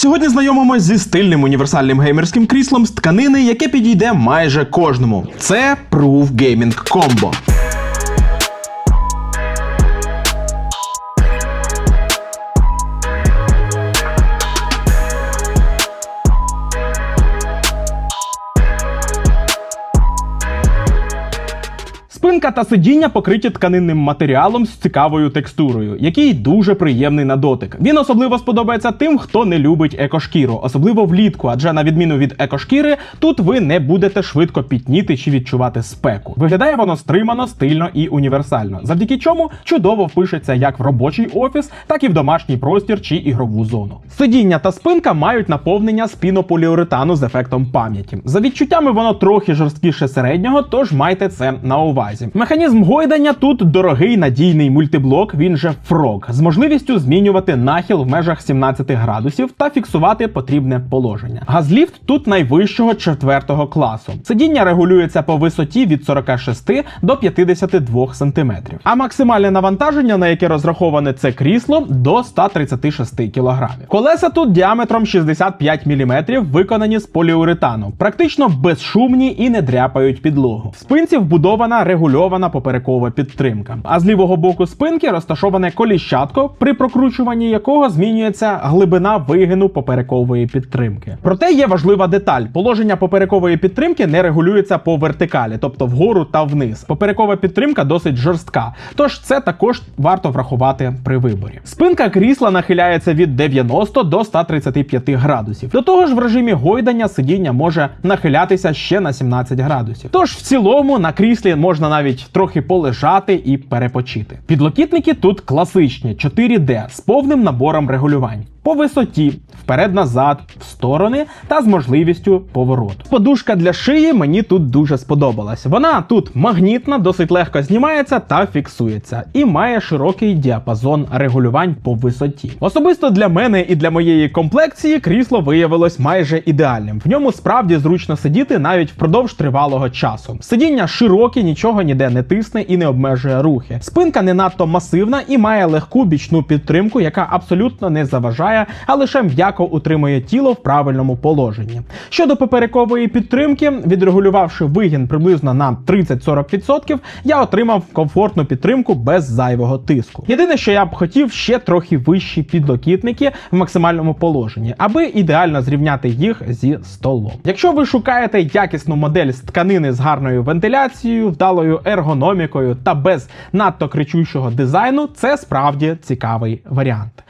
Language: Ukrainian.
Сьогодні знайомимось зі стильним універсальним геймерським кріслом з тканини, яке підійде майже кожному. Це Proof Gaming Combo. Спинка та сидіння покриті тканинним матеріалом з цікавою текстурою, який дуже приємний на дотик. Він особливо сподобається тим, хто не любить екошкіру, особливо влітку, адже на відміну від екошкіри, тут ви не будете швидко пітніти чи відчувати спеку. Виглядає воно стримано, стильно і універсально, завдяки чому чудово впишеться як в робочий офіс, так і в домашній простір чи ігрову зону. Сидіння та спинка мають наповнення з з ефектом пам'яті. За відчуттями воно трохи жорсткіше середнього, тож майте це на увазі. Механізм гойдання тут дорогий надійний мультиблок, він же FROG, з можливістю змінювати нахил в межах 17 градусів та фіксувати потрібне положення. Газліфт тут найвищого четвертого класу. Сидіння регулюється по висоті від 46 до 52 см. А максимальне навантаження, на яке розраховане це крісло, до 136 кг. Колеса тут діаметром 65 мм, виконані з поліуретану, практично безшумні і не дряпають підлогу. В спинці вбудована регульована поперекова підтримка. А з лівого боку спинки розташоване коліщатко, при прокручуванні якого змінюється глибина вигину поперекової підтримки. Проте є важлива деталь: положення поперекової підтримки не регулюється по вертикалі, тобто вгору та вниз. Поперекова підтримка досить жорстка, тож це також варто врахувати при виборі. Спинка крісла нахиляється від 90 до 135 градусів. До того ж, в режимі гойдання сидіння може нахилятися ще на 17 градусів. Тож в цілому на кріслі можна навіть трохи полежати і перепочити. Підлокітники тут класичні 4D з повним набором регулювань. По висоті, вперед-назад, в сторони та з можливістю повороту. Подушка для шиї мені тут дуже сподобалась. Вона тут магнітна, досить легко знімається та фіксується, і має широкий діапазон регулювань по висоті. Особисто для мене і для моєї комплекції крісло виявилось майже ідеальним. В ньому справді зручно сидіти навіть впродовж тривалого часу. Сидіння широке, нічого ніде не тисне і не обмежує рухи. Спинка не надто масивна і має легку бічну підтримку, яка абсолютно не заважає, а лише м'яко утримує тіло в правильному положенні. Щодо поперекової підтримки, відрегулювавши вигін приблизно на 30-40%, я отримав комфортну підтримку без зайвого тиску. Єдине, що я б хотів, ще трохи вищі підлокітники в максимальному положенні, аби ідеально зрівняти їх зі столом. Якщо ви шукаєте якісну модель з тканини з гарною вентиляцією, вдалою ергономікою та без надто кричущого дизайну, це справді цікавий варіант.